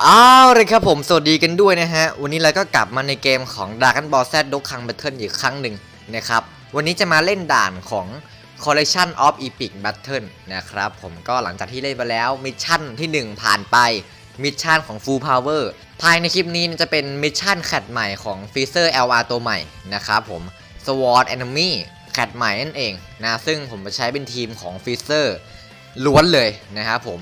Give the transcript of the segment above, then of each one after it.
เอาเลยครับผมสวัสดีกันด้วยนะฮะ วันนี้เราก็กลับมาในเกมของ Dragon Ball Z Dokkan Battle อีกครั้งหนึ่งนะครับ วันนี้จะมาเล่นด่านของ Collection of Epic Battle นะครับ ผมก็หลังจากที่เล่นไปแล้วมิชชั่นที่ 1 ผ่านไปมิชชั่นของ Full Power ภายในคลิปนี้จะเป็นมิชชั่นแคดใหม่ของ Freezer LR ตัวใหม่นะครับผม Sword Enemy แคดใหม่นั่นเองนะซึ่งผมจะใช้เป็นทีมของ Freezer ล้วนเลยนะครับผม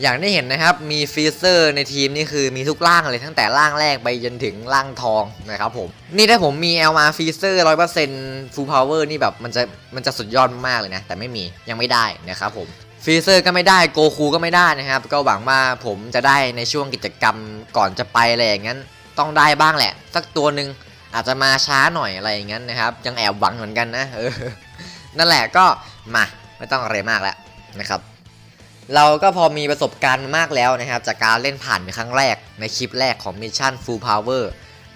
อย่างที่เห็นนะครับมีฟีเซอร์ในทีมนี่คือมีทุกร่างเลยตั้งแต่ร่างแรกไปจนถึงร่างทองนะครับผมนี่ถ้าผมมี LR ฟรีเซอร์ร้อยเปอร์เซ็นต์ฟูลพาวเวอร์นี่แบบมันจะมันจะสุดยอดมากเลยนะ แต่ไม่มียังไม่ได้นะครับผมฟีเซอร์ก็ไม่ได้โกคูก็ไม่ได้นะครับ ก็หวังว่าผมจะได้ในช่วงกิจกรรมก่อนจะไปอะไรอย่างนั้นต้องได้บ้างแหละ สักตัวหนึ่งอาจจะมาช้าหน่อยอะไรอย่างนั้นนะครับ ยังแอบหวังเหมือนกันนะเออนั่นแหละก็มาไม่ต้องอะไรมากแล้วนะครับ เราก็พอมีประสบการณ์มากแล้วนะครับ จากการเล่นผ่านในครั้งแรกในคลิปแรกของมิชชั่น Full Power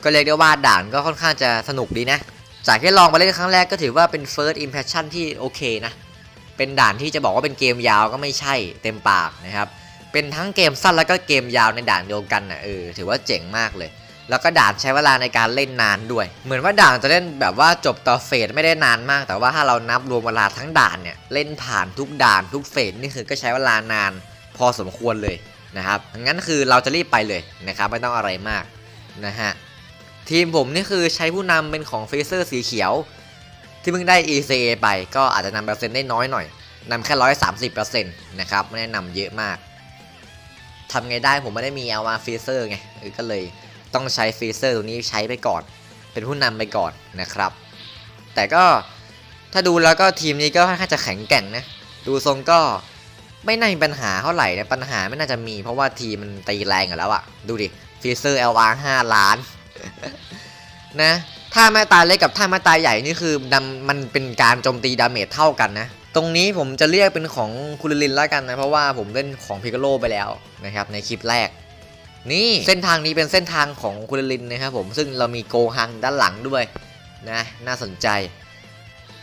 ก็เรียกได้ว่าด่านก็ค่อนข้างจะสนุกดีนะ จากที่ลองมาเล่นครั้งแรกก็ถือว่าเป็น First Impression ที่โอเคนะ เป็นด่านที่จะบอกว่าเป็นเกมยาวก็ไม่ใช่เต็มปากนะครับ เป็นทั้งเกมสั้นแล้วก็เกมยาวในด่านเดียวกันนะเออถือว่าเจ๋งมากเลย แล้วก็ด่านใช้เวลาในการเล่นนานด้วย เหมือนว่าด่านจะเล่นแบบว่าจบต่อเฟสไม่ได้นานมาก แต่ว่าถ้าเรานับรวมเวลาทั้งด่านเนี่ยเล่นผ่านทุกด่านทุกเฟสนี่คือก็ใช้เวลานาน พอสมควรเลยนะครับงั้นคือเราจะรีบไปเลยนะครับไม่ต้องอะไรมากนะฮะทีมผมนี่คือใช้ผู้นำเป็นของเฟเซอร์สีเขียว ที่เพิ่งได้ ECA ไปก็อาจจะนำเปอร์เซ็นต์ได้น้อยหน่อยนำแค่ร้อยสามสิบเปอร์เซ็นต์นะครับไม่ได้นำเยอะมากทำไงได้ผมไม่ได้มีเอามาฟีเซอร์ไงก็เลย ต้องใช้ฟรีเซอร์ตัวนี้ใช้ไปก่อน เป็นผู้นำไปก่อนนะครับ แต่ก็ถ้าดูแล้วก็ทีมนี้ก็ค่อนข้างจะแข็งแกร่งนะ ดูทรงก็ไม่น่ามีปัญหาเท่าไหร่นะปัญหาไม่น่าจะมี เพราะว่าทีมมันตีแรงอยู่แล้วอะดูดิฟรีเซอร์ LR 5 ล้าน นะถ้าแม่ตายเล็กกับถ้าแม่ตายใหญ่นี่คือดำมันเป็นการโจมตีดาเมจเท่ากันนะ ตรงนี้ผมจะเรียกเป็นของคุริลินแล้วกันนะ เพราะว่าผมเล่นของพิกโลไปแล้วนะครับในคลิปแรก นี่เส้นทางนี้เป็นเส้นทางของคุณลินนะครับผมซึ่งเรามีโกฮังด้านหลังด้วยนะน่าสนใจ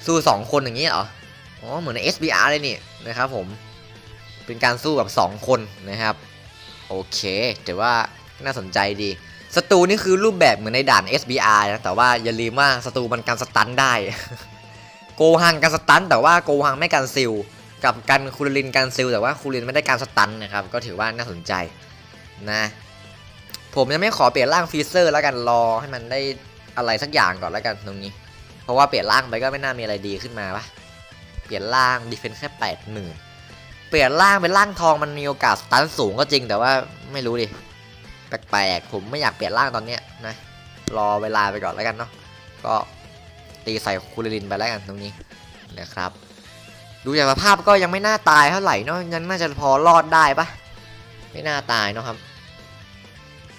สู้ 2 คนอย่างนี้เหรออ๋อเหมือนใน SBR เลยนี่นะครับผมเป็นการสู้กับ2 คนนะครับ โอเคแต่ว่าน่าสนใจดีศัตรูนี่คือรูปแบบเหมือนในด่าน SBR นะแต่ว่าอย่าลืมว่าศัตรูมันการสตันได้ โกฮังการสตันแต่ว่าโกฮังไม่การซิลกับกันคูริลินการซิลแต่ว่าคูริลินไม่ได้การสตันนะครับก็ถือว่าน่าสนใจนะ ผมยังไม่ขอเปลี่ยนร่างฟีเซอร์แล้วกันรอให้มันได้อะไรสักอย่างก่อนแล้วกันตรงนี้ เพราะว่าเปลี่ยนร่างไปก็ไม่น่ามีอะไรดีขึ้นมาปะเปลี่ยนร่างดีเฟนแค่แปดหมื่นเปลี่ยนร่างเป็นร่างทองมันมีโอกาสสตันสูงก็จริงแต่ว่าไม่รู้ดิแปลกๆผมไม่อยากเปลี่ยนร่างตอนเนี้ยนะรอเวลาไปก่อนแล้วกันเนาะก็ตีใส่คูริลินไปแล้วกันตรงนี้นะครับ ดูจากสภาพก็ยังไม่น่าตายเท่าไหร่เนาะยังน่าจะพอรอดได้ปะไม่น่าตายเนาะครับ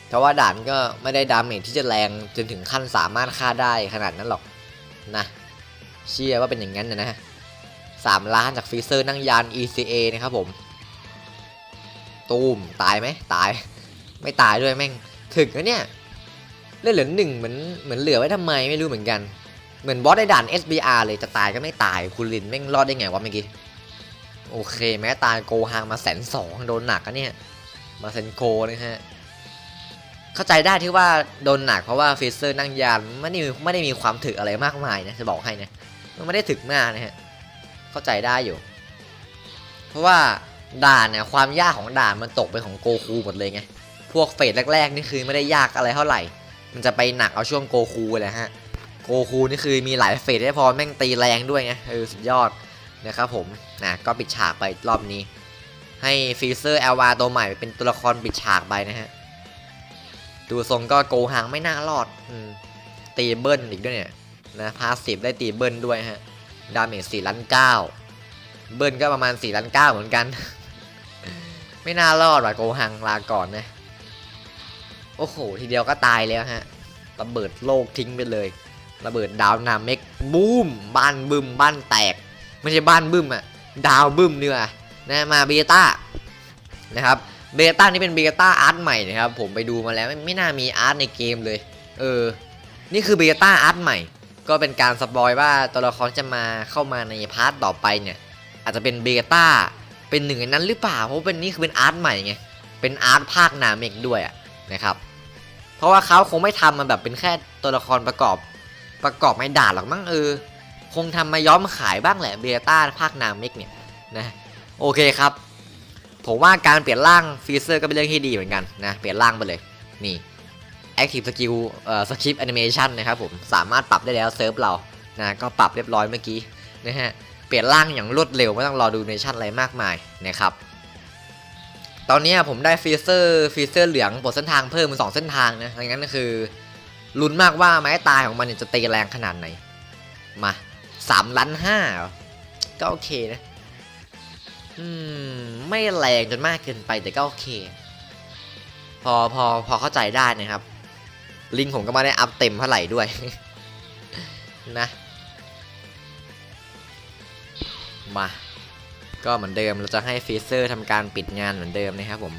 แต่ว่าด่านก็ไม่ได้ดาเมจที่จะแรงจนถึงขั้นสามารถฆ่าได้ขนาดนั้นหรอกนะเชื่อว่าเป็นอย่างนั้นนะนะสามล้านจากฟรีเซอร์นั่งยาน ECA นะครับผม ตูมตายไหมตาย ไม่ตายด้วยแม่ง ถึกนะเนี่ยเล่นเหลือหนึ่งเหมือนเหมือนเหลือไว้ทำไมไม่รู้เหมือนกัน เหมือนบอสในด่าน SBR เลยจะตายก็ไม่ตายคุณลินแม่งรอดได้ไงวะเมื่อกี้ โอเค แม้ตายโกฮางมาแสนสองโดนหนักอะเนี่ย มาเซนโกนะฮะ เข้าใจได้ที่ว่าโดนหนักเพราะว่าฟิเซอร์นั่งยานไม่ได้ไม่ได้มีความถึกอะไรมากมายนะจะบอกให้นะมันไม่ได้ถึกมากนะฮะเข้าใจได้อยู่ เพราะว่าด่านเนี่ยความยากของด่านมันตกไปของโกคูหมดเลยไงพวกเฟสแรกๆนี่คือไม่ได้ยากอะไรเท่าไหร่ มันจะไปหนักเอาช่วงโกคูเลยฮะโกคูนี่คือมีหลายเฟสได้พอแม่งตีแรงด้วยไงเออสุดยอดนะครับผมนะก็ปิดฉากไปรอบนี้ ให้ฟีเซอร์เอลวาตัวใหม่เป็นตัวละครปิดฉากไปนะฮะ ดูทรงก็โกหังไม่น่ารอดอมตีเบิ้ลอีกด้วยเนี่ยนะพาสิบได้ตีเบิ้ลด้วยฮะ ดาเมจสี่ล้านเก้าเบิ้ลก็ประมาณสี่ล้านเก้าเหมือนกัน ไม่น่ารอดว่ะโกหังลาก่อนนะ โอ้โห ทีเดียวก็ตายแล้วฮะ ระเบิดโลกทิ้งไปเลย ระเบิดดาวนาเมกบูมบ้านบึมบ้านแตก ไม่ใช่บ้านบึมอะดาวบึมเนื้อนะมาเบต้านะครับ เบต้านี่เป็นเบต้าอาร์ตใหม่นะครับ ผมไปดูมาแล้วไม่ไม่น่ามีอาร์ตในเกมเลย เออ นี่คือเบต้าอาร์ตใหม่ ก็เป็นการสปอยว่าตัวละครจะมาเข้ามาในพาร์ทต่อไปเนี่ย อาจจะเป็นเบต้าเป็นหนึ่งในนั้นหรือเปล่า เพราะเป็นนี่คือเป็นอาร์ตใหม่ไง เป็นอาร์ตภาคนาเมกด้วยนะครับ เพราะว่าเขาคงไม่ทำมาแบบเป็นแค่ตัวละครประกอบประกอบไม่ด่าหรอกมั้งเออ คงทำมาย้อมขายบ้างแหละเบต้าภาคนาเมกเนี่ยนะ โอเคครับ ผมว่าการเปลี่ยนร่างฟีเซอร์ก็เป็นเรื่องที่ดีเหมือนกันนะ เปลี่ยนร่างไปเลย นี่ Active Skill เอ่อ Skip Animation นะครับผม สามารถปรับได้แล้วเซิร์ฟเรา นะ ก็ปรับเรียบร้อยเมื่อกี้นะฮะ เปลี่ยนร่างอย่างรวดเร็วไม่ต้องรอดูเนชั่นอะไรมากมายนะครับ ตอนนี้ผมได้ฟีเซอร์ฟีเซอร์เหลืองบทเส้นทางเพิ่มเป็นสองเส้นทางนะดังนั้นก็คือลุ้นมากว่าไม้ตายของมันจะตีแรงขนาดไหน มาสามล้านห้าก็โอเคนะ อืม ไม่แรงจนมากเกินไปแต่ก็โอเค พอพอพอเข้าใจได้นะครับ ลิงผมก็ไม่ได้อัพเต็มเท่าไหร่ด้วย นะ มา ก็เหมือนเดิมเราจะให้ฟีเซอร์ทำการปิดงานเหมือนเดิมนะครับผม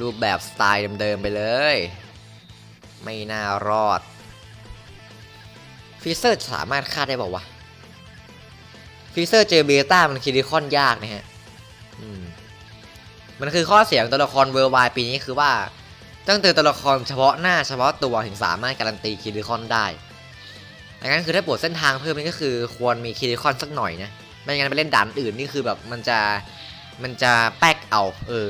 รูปแบบสไตล์เดิมๆไปเลย ไม่น่ารอดฟีเซอร์สามารถฆ่าได้บอกว่าวะ ฟีเซอร์เจอเบต้ามันคิริคอนยากนะฮะมันคือข้อเสียของตัวละครเวอร์ไวปีนี้คือว่าตั้งแต่ตัวละครเฉพาะหน้าเฉพาะตัวถึงสามารถการันตีคิริคอนได้ดังนั้นคือถ้าปวดเส้นทางเพิ่มนี่ก็คือควรมีคิริคอนสักหน่อยนะ ไม่งั้นไปเล่นด่านอื่นนี่คือแบบมันจะมันจะแป๊กเอา เออ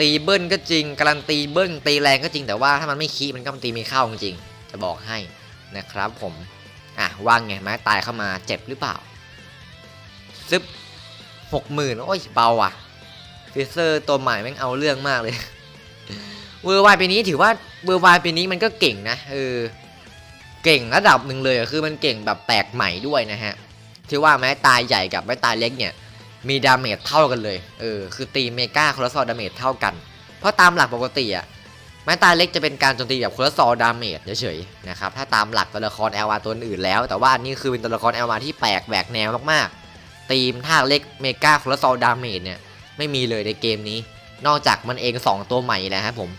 ตีเบิ้ลก็จริงการันตีเบิ้ลตีแรงก็จริงแต่ว่าถ้ามันไม่คีมันก็ตีไม่เข้าจริงจะบอกให้นะครับผม อะว่างไงไม้ตายเข้ามาเจ็บหรือเปล่า ซึบหกหมื่นโอ้ยเบาอะฟิเซอร์ตัวใหม่แม่งเอาเรื่องมากเลย เวอร์ไวปีนี้ถือว่าเวอร์ไวปีนี้มันก็เก่งนะเออเก่งระดับหนึ่งเลยคือมันเก่งแบบแปลกใหม่ด้วยนะฮะที่ว่าไม้ตายใหญ่กับไม้ตายเล็กเนี่ย มีดาเมจเท่ากันเลยเออคือตีเมกาคอร์ซอลดาเมจเท่ากัน เพราะตามหลักปกติอะไม้ตายเล็กจะเป็นการโจมตีแบบคอร์ซอลดาเมจเฉยๆนะครับถ้าตามหลักตัวละครเอลวาตัวอื่นแล้ว แต่ว่านนี่คือเป็นตัวละครเอลวาที่แปลกแหวกแนวมากๆ ตีมท่าเล็กเมกาคอร์ซอลดาเมจเนี่ย ไม่มีเลยในเกมนี้ นอกจากมันเอง 2 ตัวใหม่แหละครับผม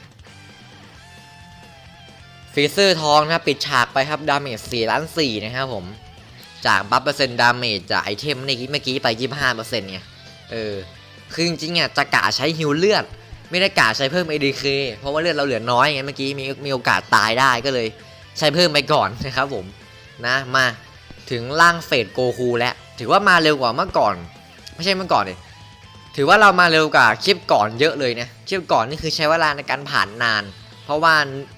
ฟีเซอร์ทองนะครับปิดฉากไปครับ ดาเมจ4ล้าน4นะครับผม จากบัฟเปอร์เซ็นต์ดาเมจจากไอเทมในเมื่อกี้ไป 25เปอร์เซ็นต์เนี่ยเออ คือจริงๆอะจะกะใช้ฮิวเลือด ไม่ได้กะใช้เพิ่ม ADK เพราะว่าเลือดเราเหลือน้อยไงเมื่อกี้มีมีโอกาสตายได้ก็เลย ใช้เพิ่มไปก่อนนะครับผมนะมา ถึงร่างเฟดโกคูแล้วถือว่ามาเร็วกว่าเมื่อก่อน ไม่ใช่เมื่อก่อนเลยถือว่าเรามาเร็วกว่าคลิปก่อนเยอะเลยนะคลิปก่อนนี่คือใช้เวลาในการผ่านนาน เพราะว่า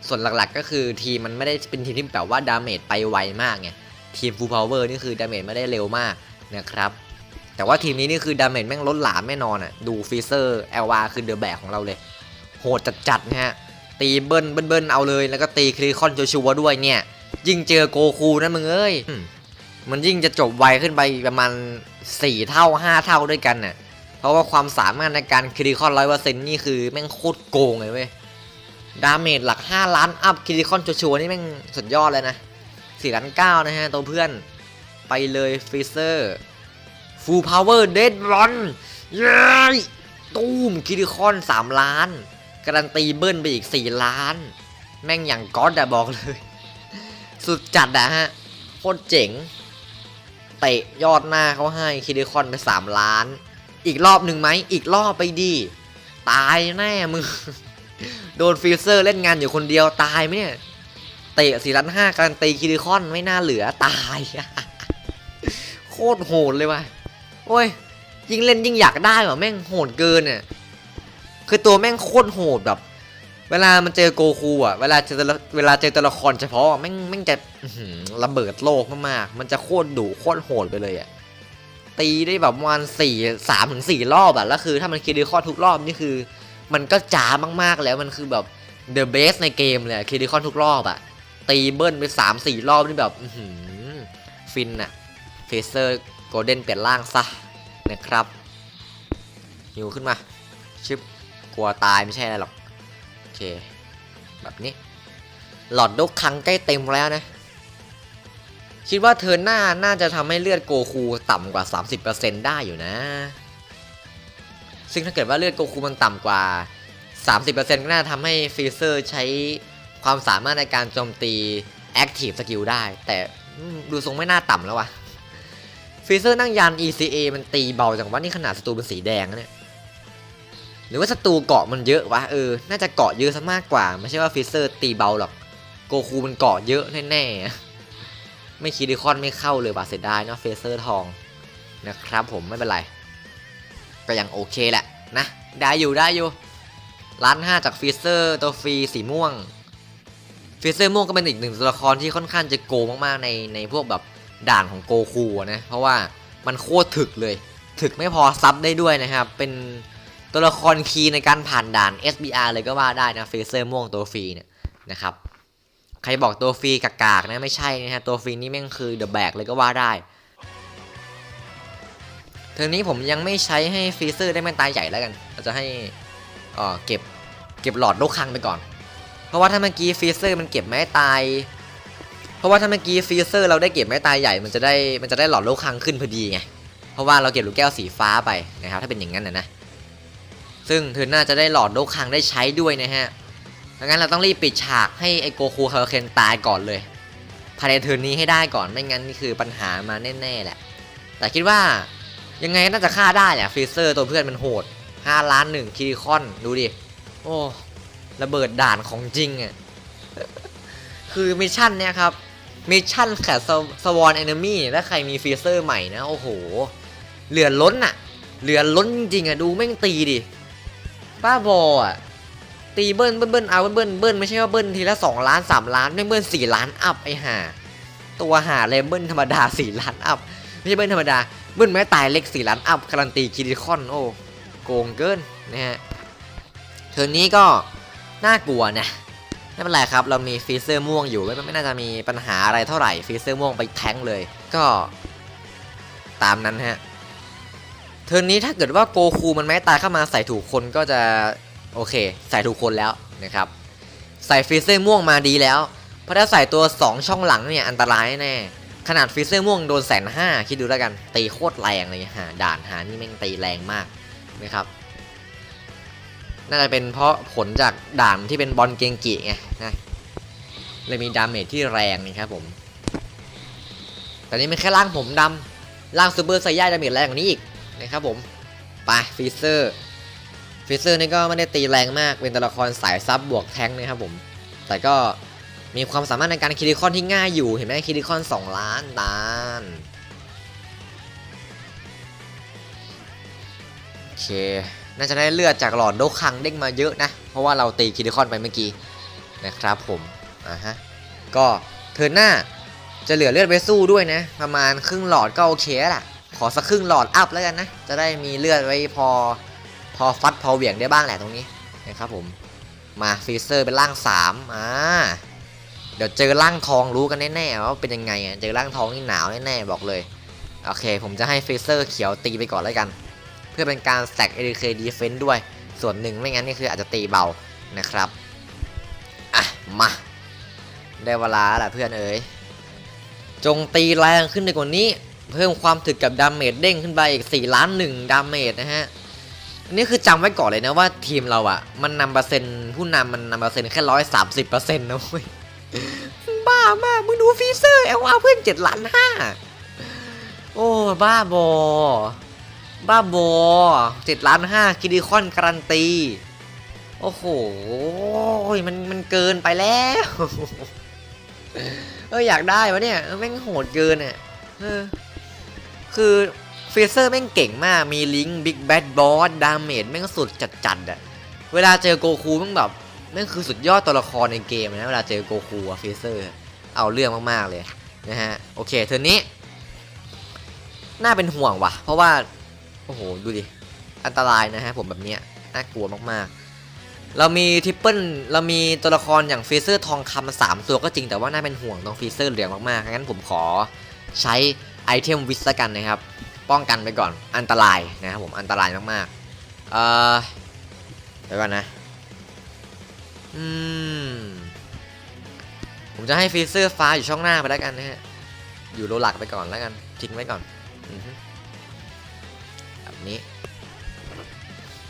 ส่วนหลักๆก็คือทีมมันไม่ได้เป็นทีมที่แบบว่าดาเมจไปไวมากไงทีมฟูลพาวเวอร์นี่คือดาเมจไม่ได้เร็วมากนะครับแต่ว่าทีมนี้นี่คือดาเมจแม่งล้นหลามแน่นอนอะดูฟีเซอร์เอลวาคือเดอะแบกของเราเลย โหดจัดๆนะฮะตีเบิ้ลเบิ้ลเบิ้ลเอาเลย แล้วก็ตีคลีคอนโจชัวด้วยเนี่ย ยิ่งเจอโกคูนะมึงเอ้ย มันยิ่งจะจบไวขึ้นไปประมาณ 4 เท่า 5 เท่าด้วยกันน่ะ เพราะว่าความสามารถในการคลีคอนร้อยเปอร์เซ็นต์นี่คือแม่งโคตรโกงเลยเว้ย ดาเมจหลัก 5 ล้านอัพคลีคอนโจชัวนี่แม่งสุดยอดเลยนะสี่ล้านเก้านะฮะตัวเพื่อน ไปเลยฟิเซอร์ ฟูลพาวเวอร์เดดรอนเย้ตูมคิริคอน 3 ล้าน การันตีเบิ้ลไปอีก 4 ล้าน แม่งอย่างก๊อตอะบอกเลย สุดจัดอะฮะ โคตรเจ๋ง ตะยอดหน้าเขาให้คิริคอนไป3ล้าน อีกรอบหนึ่งไหมอีกรอบไปดีตายแน่มึงโดนฟิลเซอร์เล่นงานอยู่คนเดียวตายไหมเนี่ยเตะสี่ล้านห้าการตีคิริคอนไม่น่าเหลือตายโคตรโหดเลยว่ะโอ้ยยิ่งเล่นยิ่งอยากได้ว่ะแม่งโหดเกินเนี่ยคือตัวแม่งโคตรโหดแบบ เวลามันเจอโกคูอะ เวลาเจอเวลาเจอตัวละครเฉพาะแม่งแม่งจะระเบิดโลกมากๆ มันจะโคตรดุโคตรโหดไปเลยอะ ตีได้แบบประมาณสี่สามถึงสี่รอบอะ แล้วคือถ้ามันคิริคอนทุกรอบนี่คือ มันก็จ๋ามากๆแล้วมันคือแบบ the best ในเกมเลยคิริคอนทุกรอบอะ ตีเบิ้ลไปสามสี่รอบนี่แบบหืฟินอะเฟเซอร์โกลเด้นเปลี่ยนร่างซะนะครับหิวขึ้นมาชึบกลัวตายไม่ใช่อะไรหรอก เค แบบนี้ หลอดดกคังใกล้เต็มแล้วนะ คิดว่าเธอหน้าน่าจะทำให้เลือดโกคูต่ำกว่า 30%ได้อยู่นะ ซึ่งถ้าเกิดว่าเลือดโกคูมันต่ำกว่า 30%ก็น่าทำให้ฟีเซอร์ใช้ความสามารถในการโจมตี Active Skill ได้ แต่ดูทรงไม่น่าต่ำแล้ววะฟีเซอร์นั่งยาน ECA มันตีเบาจังวะนี่ขนาดศัตรูเป็นสีแดงนะเนี่ย หรือว่าศัตรูเกาะมันเยอะวะเออ น่าจะเกาะเยอะซะมากกว่า ไม่ใช่ว่าฟิเซอร์ตีเบาหรอก โกคูมันเกาะเยอะแน่ๆ ไม่คิดิคอนไม่เข้าเลยว่ะเสียดายเนาะเฟเซอร์ทองนะครับผมไม่เป็นไร ก็ยังโอเคแหละนะ ได้อยู่ได้อยู่ล้านห้าจากฟิเซอร์ตัวฟรีสีม่วงฟิเซอร์ม่วงก็เป็นอีกหนึ่งตัวละครที่ค่อนข้างจะโกมากๆในในพวกแบบด่านของโกคูนะ เพราะว่ามันโคตรถึกเลย ถึกไม่พอซับได้ด้วยนะครับ เป็น ตัวละครคีย์ในการผ่านด่าน SBR เลยก็ว่าได้นะฟิเซอร์ม่วงตัวฟรีเนี่ยนะครับใครบอกตัวฟรีกากๆนะไม่ใช่นะฮะตัวฟรีนี่แม่งคือเดอะแบกเลยก็ว่าได้เทอนี้ผมยังไม่ใช้ให้ฟรีเซอร์ได้แม่นตายใหญ่แล้วกันเราจะให้เอ่อเก็บเก็บหลอดโลกคังไปก่อน เพราะว่าถ้าเมื่อกี้ฟรีเซอร์มันเก็บไม้ตาย เพราะว่าถ้าเมื่อกี้ฟรีเซอร์เราได้เก็บไม้ตายใหญ่มันจะได้มันจะได้หลอดโลกคังขึ้นพอดีไงเพราะว่าเราเก็บลูกแก้วสีฟ้าไปนะครับถ้าเป็นอย่างนั้นนะนะ ซึ่งเธอน่าจะได้หลอดโลกคังได้ใช้ด้วยนะฮะดังนั้นเราต้องรีบปิดฉากให้ไอโกคูคาราเคนตายก่อนเลยภายในเทิร์นนี้ให้ได้ก่อนไม่งั้นนี่คือปัญหามาแน่ๆแหละ แต่คิดว่ายังไงน่าจะฆ่าได้อะฟรีเซอร์ตัวเพื่อนมันโหด 5 ล้านหนึ่งคิริคอนดูดิ โอ้ระเบิดด่านของจริงอะคือมิชชั่นเนี่ยครับมิชชั่นแคสสวอนแอนเมี่ถ้าใครมีฟรีเซอร์ใหม่นะ โอ้โห เหลือล้นอะเหลือล้นจริงๆอะดูแม่งตีดิ บ้าบออะตีเบิ้ลเบิ้ลเบิ้ลเอาเบิ้ลเบิ้ลเบิ้ลไม่ใช่ว่าเบิ้ลทีละสองล้านสามล้านไม่เบิ้ลสี่ล้านอัพไอห่าตัวหาเลยเบิ้ลธรรมดาสี่ล้านอัพไม่ใช่เบิ้ลธรรมดาเบิ้ลแม้ตายเล็กสี่ล้านอัพการันตีคิริคอนโอ้โกงเกินนะฮะเทอร์นนี้ก็น่ากลัวนะไม่เป็นไรครับเรามีฟีเซอร์ม่วงอยู่ไม่ไม่น่าจะมีปัญหาอะไรเท่าไหร่ฟีเซอร์ม่วงไปแทงเลย ก็ ตามนั้นฮะ เทอร์นนี้ถ้าเกิดว่าโกคูมันแม้ตายเข้ามาใส่ถูกคนก็จะโอเค ใส่ถูกคนแล้วนะครับ ใส่ฟรีเซอร์ม่วงมาดีแล้ว เพราะถ้าใส่ตัว 2 ช่องหลังเนี่ยอันตรายแน่ ขนาดฟรีเซอร์ม่วงโดนแสนห้าคิดดูแล้วกัน ตีโคตรแรงเลยหาด่านหานี่แม่งตีแรงมากนะครับน่าจะเป็นเพราะผลจากด่านที่เป็นบอลเกงกิไงนะเลยมีดาเมจที่แรงนะครับผม แต่นี่มันแค่ร่างผมดำร่างซูเปอร์ไซย่าดาเมจแรงกว่านี้อีก นะครับผมไปฟีเซอร์ฟิเซอร์นี่ก็ไม่ได้ตีแรงมากเป็นตัวละครสายซับบวกแทงนะครับผม แต่ก็มีความสามารถในการคิริคอนที่ง่ายอยู่เห็นไหมคิริคอน 2 ล้านดานโอเค น่าจะได้เลือดจากหลอดโดคังเด้งมาเยอะนะ เพราะว่าเราตีคิริคอนไปเมื่อกี้นะครับผมอะฮะก็เทิร์นหน้าจะเหลือเลือดไปสู้ด้วยนะ ประมาณครึ่งหลอดก็โอเคแล้วล่ะ ขอสักครึ่งหลอดอัพแล้วกันนะ จะได้มีเลือดไว้พอ พอฟัดพอเหวี่ยงได้บ้างแหละตรงนี้นะครับผม มาฟรีเซอร์เป็นร่าง3อ่า เดี๋ยวเจอร่างทองรู้กันแน่ๆว่าเป็นยังไงอะเจอร่างทองนี่หนาวแน่ๆบอกเลย โอเค ผมจะให้ฟรีเซอร์เขียวตีไปก่อนแล้วกัน เพื่อเป็นการแ t กเอ k ดีเฟนต์ด้วย ส่วนหนึ่งไม่งั้นนี่คืออาจจะตีเบานะครับ อะ มา ได้เวลาแล้วเพื่อนเอ๋ยจงตีแรงขึ้นไปกว่านี้ เพิ่มความถึกกับดาเมจเด้งขึ้นไปอีก4ล้าน1ดาเมจนะฮะอันนี้คือจำไว้ก่อนเลยนะว่าทีมเราอะมันนำเปอร์เซ็นต์ผู้นำมันนำเปอร์เซ็นต์แค่ร้อยสามสิบเปอร์เซ็นต์นะเว้ยบ้ามากมึงดูฟีเซอร์เอลอาเพื่อนเจ็ดล้านห้าโอ้บ้าบอ บ้าบอเจ็ดล้านห้าคิดิคอนการันตี โอ้โหมันมันเกินไปแล้วเอออยากได้วะเนี่ยแม่งโหดเกินอะเออ คือเฟเซอร์แม่งเก่งมากมีลิงก์บิ๊กแบดบอสดาเมจแม่งสุดจัดๆอะเวลาเจอโกคูแม่งแบบแม่งคือสุดยอดตัวละครในเกมนะเวลาเจอโกคูอะเฟเซอร์เอาเรื่องมากๆเลยนะฮะโอเคเทอร์นี้ น่าเป็นห่วงว่ะ เพราะว่า โอ้โห ดูดิ อันตรายนะฮะ ผมแบบเนี้ยน่ากลัวมากๆ เรามีทริปเปิลเรามีตัวละครอย่างเฟเซอร์ทองคำสามตัวก็จริงแต่ว่าน่าเป็นห่วงตรงเฟเซอร์เหลืองมากๆงั้นผมขอใช้ ไอเทมวิสกันนะครับ ป้องกันไปก่อนอันตรายนะครับผมอันตรายมากๆเอ่อเดี๋ยวก่อนนะอืมผมจะให้ฟีเซอร์ฟ้าอยู่ช่องหน้าไปแล้วกันนะฮะอยู่โลหลักไปก่อนแล้วกันทิ้งไว้ก่อนอแบบนี้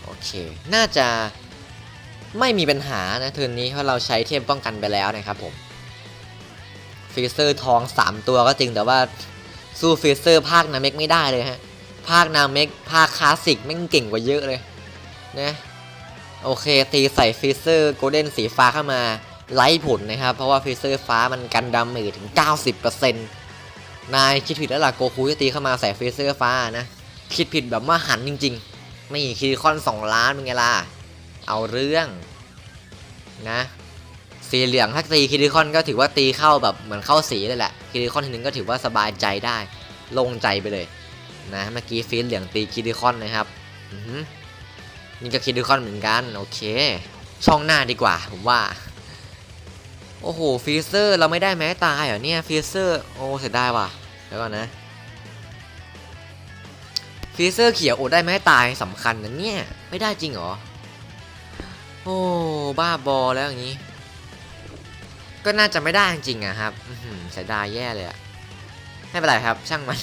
โอเค น่าจะไม่มีปัญหานะเทิร์นนี้เพราะเราใช้เทมป้องกันไปแล้วนะครับผมฟีเซอร์ทอง 3 ตัวก็จริงแต่ว่า สู้ฟรีเซอร์ภาคนาเมกไม่ได้เลยฮะ ภาคนาเมกภาคคลาสสิกแม่งเก่งกว่าเยอะเลยนะโอเคตีใส่ฟีเซอร์โกลเด้นสีฟ้าเข้ามาไล่ผลนะครับ เพราะว่าฟีเซอร์ฟ้ามันกันดาเมจถึง 90%นายคิดผิดแล้วล่ะโกคูจะตีเข้ามาใส่ฟีเซอร์ฟ้านะคิดผิดแบบว่าหันจริงๆ ไม่คิริคอน2ล้านเป็นไงล่ะ เอาเรื่องนะ สีเหลืองถ้าตีคิริคอนก็ถือว่าตีเข้าแบบเหมือนเข้าสีเลยแหละคิริคอนทีนึงก็ถือว่าสบายใจได้ลงใจไปเลยนะเมื่อกี้ฟีเหลืองตีคิริคอนนะครับนี่ก็คิริคอนเหมือนกันโอเค ช่องหน้าดีกว่า ผมว่า โอ้โหฟีเซอร์เราไม่ได้แม้ตายเหรอเนี่ยฟีเซอร์โอ้เสียดายว่ะแล้วก่อนนะฟีเซอร์เขียวโอดได้แม้ตายสำคัญนะเนี่ยไม่ได้จริงเหรอโอ้บ้าบอแล้วอย่างนี้ ก็น่าจะไม่ได้จริงๆอะครับเสียดายแย่เลยอะไม่เป็นไรครับ ช่างมัน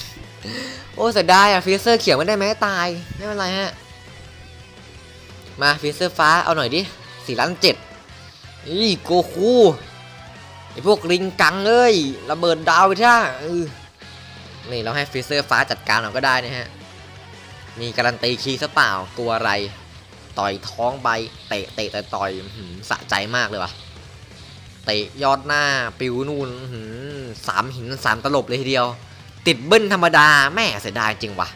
โอ้เสียดายอะฟีเซอร์เขียวไม่ได้แม้ตาย ไม่เป็นไรฮะ มาฟีเซอร์ฟ้าเอาหน่อยดิสี่ล้านเจ็ดอีโกคูไอพวกลิงกังเอ้ยระเบิดดาวไปท่านี่เราให้ฟีเซอร์ฟ้าจัดการเราก็ได้นะฮะ มีการันตีคีย์ซะเปล่ากลัวอะไร ต่อยท้องไปเตะเตะแต่ต่อยสะใจมากเลยว่ะ เตะยอดหน้าปิวนู่นสามหินสามตลบเลยทีเดียว ติดเบิ้ลธรรมดาแม่เสียดายจริงวะ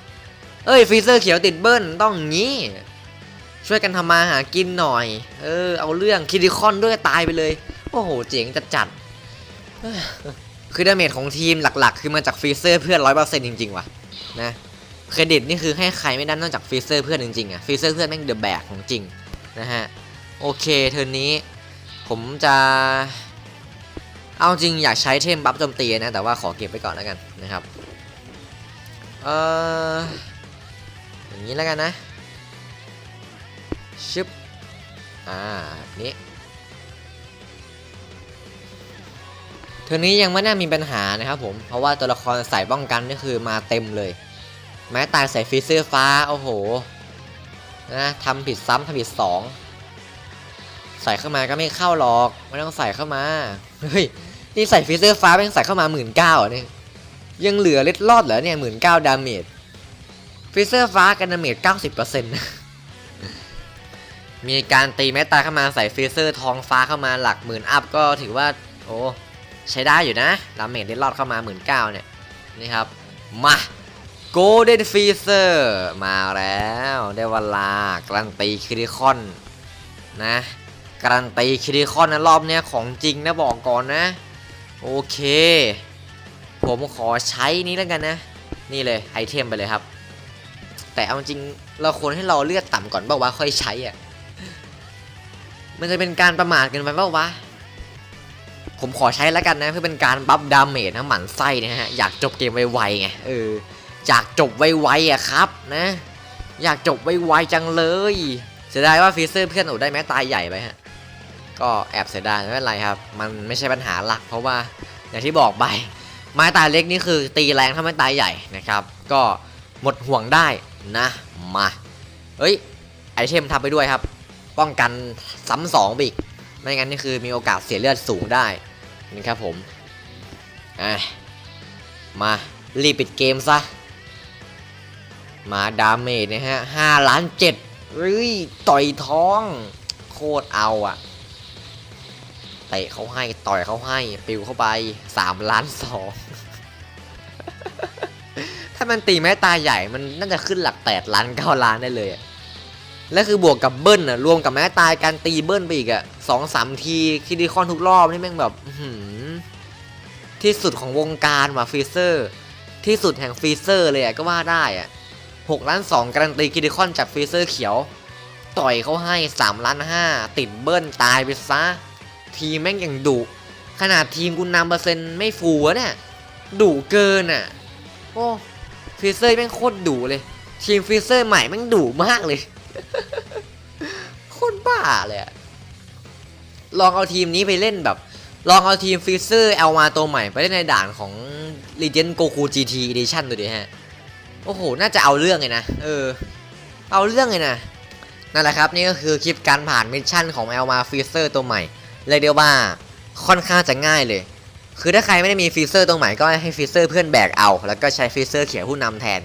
เอ้ยฟีเซอร์เขียวติดเบิ้ลต้องงี้ ช่วยกันทำมาหากินหน่อย เออ เอาเรื่องคิดิคอนด้วยตายไปเลย โอ้โห เจ๋งจัดจัดคือดาเมจของทีมหลักๆ คือมาจากฟีเซอร์เพื่อนร้อยเปอร์เซ็นต์จริงๆว่ะนะเครดิตนี่คือให้ใครไม่ได้นอกจากฟีเซอร์เพื่อนจริงๆอะฟีเซอร์เพื่อนแม่งเดอะแบกของจริงนะฮะโอเคเทิร์นนี้ ผมจะเอาจริงอยากใช้เทมบัฟโจมตีนะ แต่ว่าขอเก็บไว้ก่อนแล้วกันนะครับ เอออย่างนี้แล้วกันนะชึบอ่านี้เทอนี้ยังไม่น่ามีปัญหานะครับผม เพราะว่าตัวละครใส่ป้องกันนี่คือมาเต็มเลย แม้ตายใส่ฟีเซอร์ฟ้า โอ้โหนะทำผิดซ้ำทำผิดสอง ใส่เข้ามาก็ไม่เข้าหรอกไม่ต้องใส่เข้ามาเฮ้ยนี่ใส่ฟีเซอร์ฟ้าแม่งใส่เข้ามาหมื่นเก้าเนี่ยยังเหลือเล็ดรอดเหรอเนี่ยหมื่นเก้าดาเมจฟีเซอร์ฟ้ากันดาเมจเก้าสิบเปอร์เซ็นต์มีการตีแม้ตาเข้ามาใส่ฟีเซอร์ทองฟ้าเข้ามาหลักหมื่นอัพก็ถือว่าโอ้ใช้ได้อยู่นะดาเมจเล็ดรอดเข้ามาหมื่นเก้าเนี่ยนี่ครับมา Golden Freezer มาแล้วได้เวลาการันตีคริคอนนะ การันตีคิริคอนนะรอบเนี้ยของจริงนะบอกก่อนนะ โอเค ผมขอใช้นี้แล้วกันนะ นี่เลยไอเทมไปเลยครับ แต่เอาจริงเราควรให้เราเลือดต่ำก่อนเปล่าวะค่อยใช้อะมันจะเป็นการประมาทกันไปเปล่าวะผมขอใช้แล้วกันนะ เพื่อเป็นการบัฟดาเมจนะหมันไส้นะฮะอยากจบเกมไวๆไงเอออยากจบไวๆอะครับนะ อยากจบไวๆจังเลยเสียดายว่าฟีเซอร์เพื่อนหนูได้แม้ตายใหญ่ไปฮะ ก็แอบเสียดายไม่เป็นไรครับ มันไม่ใช่ปัญหาหลัก เพราะว่าอย่างที่บอกไปไม้ตายเล็กนี่คือตีแรงถ้าไม้ตายใหญ่นะครับ ก็หมดห่วงได้นะมาเอ้ยไอเทมทำไปด้วยครับ ป้องกันซ้ำสองอีกไม่งั้นนี่คือมีโอกาสเสียเลือดสูงได้นี่ครับผมอะมารีบปิดเกมซะมาดาเมจนะฮะห้าล้านเจ็ดเฮ้ยต่อยท้อง โคตรเอาอะ เตะเขาให้ต่อยเขาให้ปิวเข้าไปสามล้านสองถ้ามันตีแม้ตาใหญ่มันน่าจะขึ้นหลักแปดล้านเก้าล้านได้เลยแล้วคือบวกกับเบิ้ลอะรวมกับแม้ตายการตีเบิ้ลไปอีกอะสองสามทีคิดิคอนทุกรอบนี่แม่งแบบหือที่สุดของวงการว่ะฟรีเซอร์ ที่สุดแห่งฟรีเซอร์เลยอะก็ว่าได้อะหกล้านสองการันตีคิดิคอนจากฟรีเซอร์เขียว ต่อยเขาให้3ล้านห้าติดเบิ้ลตายไปซะ ทีมแม่งอย่างดุขนาดทีมกูนำเปอร์เซ็นต์ไม่ฟูอะเนี่ยดุเกินอะ โอ้ฟิเซอร์แม่งโคตรดุเลย ทีมฟิเซอร์ใหม่แม่งดุมากเลยโคตรบ้าเลยอะลองเอาทีมนี้ไปเล่นแบบ ลองเอาทีมฟิเซอร์เอามาตัวใหม่ ไปเล่นในด่านของ Legend Goku GT Edition ดูดิฮะ โอ้โห น่าจะเอาเรื่องเลยนะ เออ เอาเรื่องเลยนะ นั่นแหละครับ นี่ก็คือคลิปการผ่านมิชชั่นของแอลมาฟีเซอร์ตัวใหม่ เลยเดียวว่าค่อนข้างจะง่ายเลย คือถ้าใครไม่ได้มีฟีเซอร์ตัวใหม่ก็ให้ฟีเซอร์เพื่อนแบกเอา แล้วก็ใช้ฟีเซอร์เขียวผู้นำแทน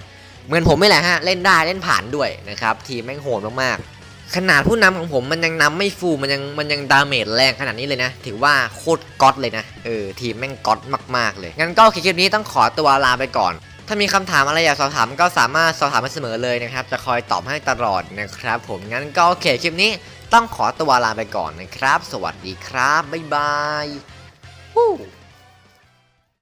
เหมือนผมไม่แหละฮะ เล่นได้เล่นผ่านด้วยนะครับ ทีมแม่งโหดมากๆ ขนาดผู้นำของผมมันยังนำไม่ฟูมันยังมันยังดาเมจแรงขนาดนี้เลยนะ ถือว่าโคตรก๊อตเลยนะเออทีมแม่งก๊อตมากๆเลยงั้นก็คลิปนี้ต้องขอตัวลาไปก่อนถ้ามีคำถามอะไรอยากสอบถามก็สามารถสอบถามมาเสมอเลยนะครับ จะคอยตอบให้ตลอดนะครับผมงั้นก็โอเคคลิปนี้ ต้องขอตัวลาไปก่อนนะครับ สวัสดีครับ บ๊ายบาย